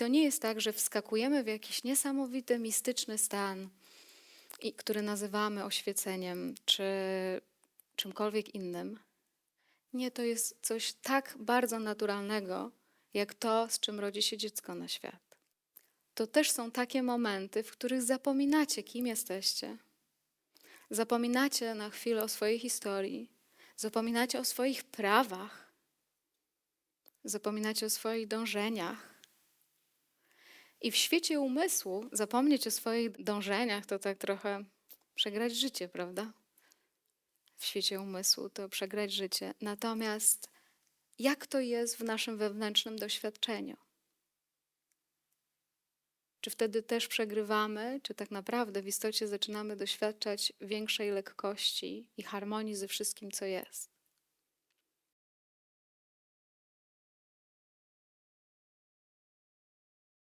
to nie jest tak, że wskakujemy w jakiś niesamowity, mistyczny stan, który nazywamy oświeceniem czy czymkolwiek innym. Nie, to jest coś tak bardzo naturalnego, jak to, z czym rodzi się dziecko na świat. To też są takie momenty, w których zapominacie, kim jesteście. Zapominacie na chwilę o swojej historii, zapominacie o swoich prawach, zapominacie o swoich dążeniach. I w świecie umysłu zapomnieć o swoich dążeniach to tak trochę przegrać życie, prawda? W świecie umysłu to przegrać życie. Natomiast jak to jest w naszym wewnętrznym doświadczeniu? Czy wtedy też przegrywamy, czy tak naprawdę w istocie zaczynamy doświadczać większej lekkości i harmonii ze wszystkim, co jest?